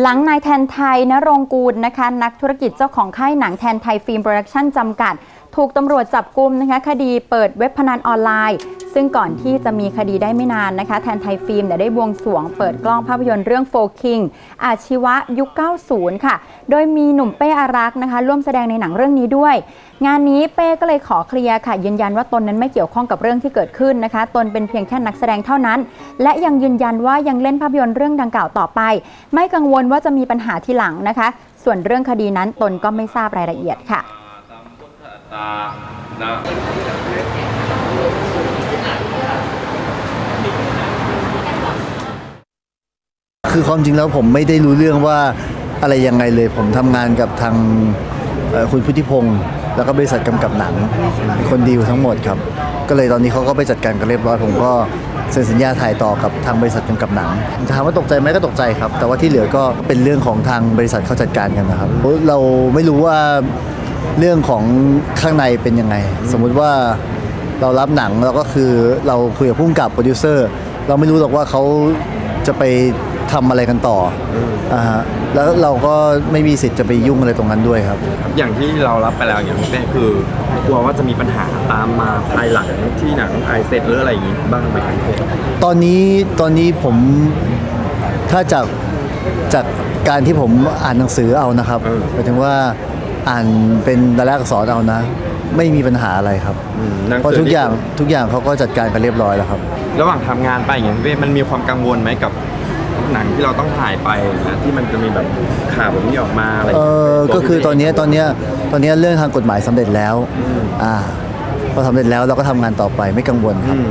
หลังนายแทนไทยนรงกูลนะคะ นักธุรกิจเจ้าของค่ายหนังแทนไทยฟิล์มโปรดักชั่นจำกัด ถูกตำรวจจับกุมนะคะคดีเปิดเว็บพนันออนไลน์ ซึ่งก่อนที่จะมีคดีได้ไม่นานนะคะ แทนไทยฟิล์มเนี่ยได้บวงสวงเปิดกล้องภาพยนตร์เรื่องโฟคิงอาชีวะยุค 90 ค่ะ โดยมีหนุ่มเป้อารักษ์นะคะ ร่วมแสดงในหนังเรื่องนี้ด้วย งานนี้เป้ก็เลยขอเคลียร์ค่ะ ยืนยันว่าตนนั้นไม่เกี่ยวข้องกับเรื่องที่เกิดขึ้นนะคะ ตนเป็นเพียงแค่นักแสดงเท่านั้น และยังยืนยันว่ายังเล่นภาพยนตร์เรื่องดังกล่าวต่อไป ไม่กังวลว่าจะมีปัญหาทีหลังนะคะ ส่วนเรื่องคดีนั้นตนก็ไม่ทราบรายละเอียดค่ะ นะคือความจริงแล้วผมไม่ได้รู้เรื่องว่าอะไรยังไงเลย ผมทำงานกับทางเอ่อคุณพุทธิพงศ์แล้วก็บริษัทกำกับหนังเป็นคนดีลทั้งหมดครับ ก็เลยตอนนี้เขาก็ไปจัดการกันเรียบร้อยผมก็เซ็นสัญญาถ่ายต่อกับทางบริษัทกำกับหนังถามว่าตกใจไหมก็ตกใจครับ แต่ว่าที่เหลือก็เป็นเรื่องของทางบริษัทเขาจัดการกันนะครับเราไม่รู้ว่า เรื่องของข้างในเป็นยังไง สมมุติว่าเรารับหนังเราก็คือเราคุยกับผู้กำกับโปรดิวเซอร์เราไม่รู้หรอกว่าเขาจะไปทำอะไรกันต่ออ่าฮะแล้วเราก็ไม่มีสิทธิ์จะไปยุ่งอะไรตรงนั้นด้วยครับ อย่างที่เรารับไปแล้วอย่างนี้เนี่ยคือกลัวว่าจะมีปัญหาตามมาภายหลังที่หนังไอเสร็จหรืออะไรอย่างนี้บ้างไหมครับตอนนี้ตอนนี้ผมถ้าจากจากการที่ผมอ่านหนังสือเอานะครับหมายถึงว่า อ่านเป็นรายลักษณ์อักษรเอานะ ไม่มีปัญหาอะไรครับอืมหนังเพราะสืทุกอย่างนี่ทุกอย่างเขาก็จัดการกันเรียบร้อยแล้วครับ ระหว่างทำงานไปอย่างนี้ยพี่เป้มันมีความกังวลไหมกับหนังที่เราต้องถ่ายไปนะที่มันจะมีแบบข่าวแบบนี้ออกมาอะไรย่าเองงี้ยอก็คือตอนเนี้ยตอนเนี้ยตอนเนี้ยเรื่องทางกฎหมายสำเร็จแล้ว อ่าพอสำเร็จแล้วเราก็ทำงานต่อไปไม่กังวลครับ อืม